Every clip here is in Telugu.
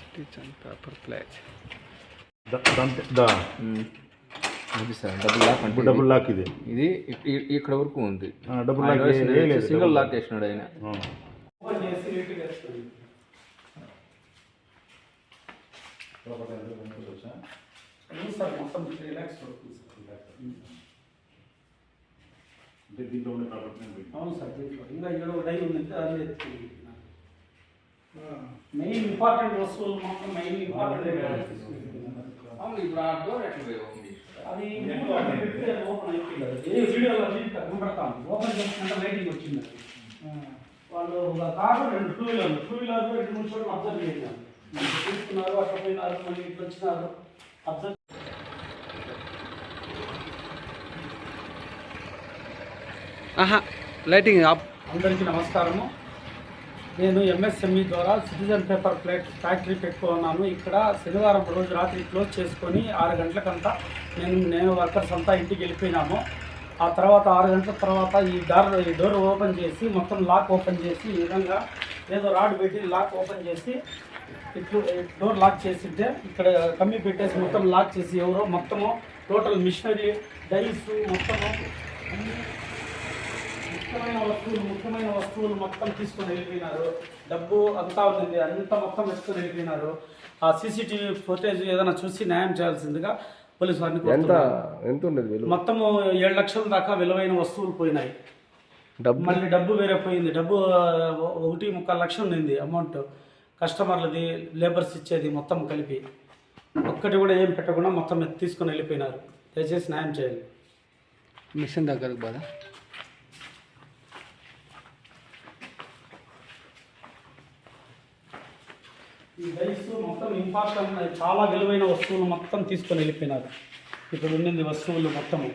స్టిచ్ అండ్ పేపర్ ప్లేట్ ద- దాంతో దా ఇది సార్ డబుల్ లాక్ అంటే ఇప్పుడు డబుల్ లాక్ ఇది ఇది ఇక్కడ వరకు ఉంది డబుల్ లాక్ సింగిల్ లాక్ వేసినాడు ఆయన. ఆ. అంటే దీంట్లో ఉండే ప్రాపర్టీ అవును సార్ దీంట్లో. ఇంకా ఇక్కడ ఒక డై ఉంది అది ఎత్తుకుంది మెయిన్ ఇంపార్టెంట్ వస్తువులు మాత్రం మెయిన్ ఇంపార్టెంట్ అవును ఇప్పుడు ఆ డోర్ ఎట్లా? అది ఓపెన్ అయిపోయింది ఏ వీడియోలో కనబడతాం ఓపెన్ చేసినట్టు లైటింగ్ వచ్చింది వాళ్ళు ఒక కారు రెండు టూ వీలర్ టూ వీలర్ రెండు మూడు చోట్ల అబ్జర్వ్ చేశాను తీసుకున్నారు అట్లా పోయినారు మళ్ళీ ఇట్లా వచ్చినారు. అబ్జర్వ్ ఆహా లైటింగ్ ఆప్. అందరికీ నమస్కారము. నేను ఎంఎస్ఎంఈ ద్వారా సిటిజన్ పేపర్ ప్లేట్ ఫ్యాక్టరీ పెట్టుకున్నాను. ఇక్కడ శనివారం రోజు రాత్రి క్లోజ్ చేసుకొని ఆరు గంటలకంతా నేను నేను వర్కర్స్ అంతా ఇంటికి వెళ్ళిపోయినాము. ఆ తర్వాత ఆరు గంటల తర్వాత ఈ డోర్ ఈ డోర్ ఓపెన్ చేసి మొత్తం లాక్ ఓపెన్ చేసి ఈ విధంగా ఏదో రాడ్ పెట్టి లాక్ ఓపెన్ చేసి ఇట్లు డోర్ లాక్ చేసింటే ఇక్కడ కమ్మి పెట్టేసి మొత్తం లాక్ చేసి ఎవరో మొత్తము టోటల్ మిషనరీ డైల్స్ మొత్తము ముఖ్యమైన వస్తువులు ముఖ్యమైన వస్తువులు మొత్తం తీసుకొని వెళ్ళిపోయినారు. డబ్బు అంతా ఉంది అంతా మొత్తం ఎత్తుకొని వెళ్ళిపోయినారు. ఆ సీసీటీవీ ఫుటేజ్ ఏదైనా చూసి న్యాయం చేయాల్సిందిగా పోలీసు వారిని ఎంత? కోరుతున్నాను. ఎంత ఉండేది విలువ? మొత్తము ఏడు లక్షల దాకా విలువైన వస్తువులు పోయినాయి. డబ్బు? మళ్ళీ డబ్బు వేరే పోయింది. డబ్బు ఒకటి ముక్కాలు లక్షలు ఉంది అమౌంట్. కస్టమర్లది లేబర్స్ ఇచ్చేది మొత్తం కలిపి. ఒక్కటి కూడా ఏం పెట్టకుండా మొత్తం తీసుకొని వెళ్ళిపోయినారు. దయచేసి న్యాయం చేయాలి మిషన్ దగ్గరకు బాధ ఈ డైస్ మొత్తం ఇంపార్టెంట్ చాలా విలువైన వస్తువులు మొత్తం తీసుకొని వెళ్ళిపోయినారు. ఇక్కడ ఉండింది వస్తువులు మొత్తము.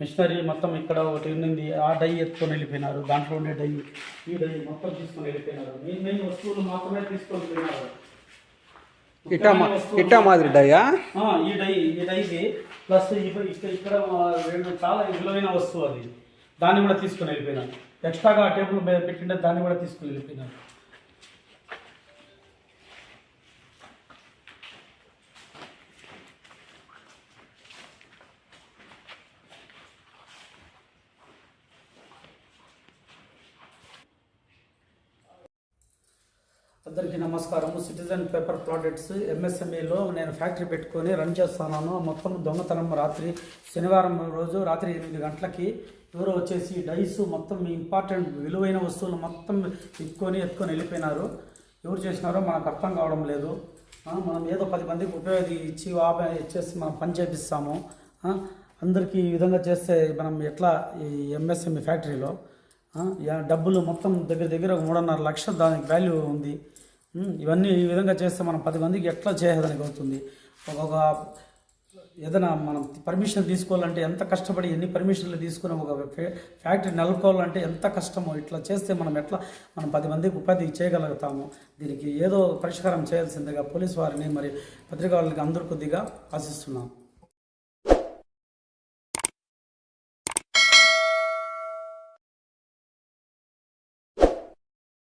మిషనరీ మొత్తం ఇక్కడ ఒకటి ఉండింది ఆ డై ఎత్తుకొని వెళ్ళిపోయినారు. దాంట్లో ఉండే డై ఈ డై మొత్తం తీసుకొని వెళ్ళిపోయినారు. మెయిన్ మెయిన్ వస్తువులు మాత్రమే తీసుకొని వస్తువులు ఇట్టా మాదిరి డయ్యా ఈ డై ఈ డైకి ప్లస్ ఇక్కడ ఇక్కడ రెండు చాలా విలువైన వస్తువు అది. దాన్ని కూడా తీసుకొని వెళ్ళిపోయినారు. ఎక్స్ట్రాగా ఆ టేబుల్ మీద పెట్టిండే దాన్ని కూడా తీసుకొని వెళ్ళిపోయినారు. అందరికీ నమస్కారము. సిటిజన్ పేపర్ ప్రోడక్ట్స్ ఎంఎస్ఎంఈలో నేను ఫ్యాక్టరీ పెట్టుకొని రన్ చేస్తున్నాను. మొత్తం దొంగతనం రాత్రి శనివారం రోజు రాత్రి ఎనిమిది గంటలకి ఎవరో వచ్చేసి డైస్ మొత్తం ఇంపార్టెంట్ విలువైన వస్తువులు మొత్తం ఎత్తుకొని ఎత్తుకొని వెళ్ళిపోయినారు. ఎవరు చేసినారో మనకు అర్థం కావడం లేదు. మనం ఏదో పది మందికి ఉపయోగి ఇచ్చి ఆప- ఇచ్చేసి మనం పని చేపిస్తాము. అందరికీ ఈ విధంగా చేస్తే మనం ఎట్లా ఈ ఎంఎస్ఎంఈ ఫ్యాక్టరీలో? డబ్బులు మొత్తం దగ్గర దగ్గర మూడున్నర లక్షలు దానికి వాల్యూ ఉంది. ఇవన్నీ ఈ విధంగా చేస్తే మనం పది మందికి ఎట్లా చేయడానికి అవుతుంది? ఒక్కొక్క ఏదైనా మనం పర్మిషన్ తీసుకోవాలంటే ఎంత కష్టపడి ఎన్ని పర్మిషన్లు తీసుకుని ఒక ఫ్యా- ఫ్యాక్టరీ నెలకోవాలంటే ఎంత కష్టమో ఇట్లా చేస్తే మనం ఎట్లా మనం పది మందికి ఉపాధి చేయగలుగుతాము? దీనికి ఏదో పరిష్కారం చేయాల్సిందిగా పోలీసు వారిని మరి పత్రికా వాళ్ళకి అందరు కొద్దిగా ఆశిస్తున్నాం.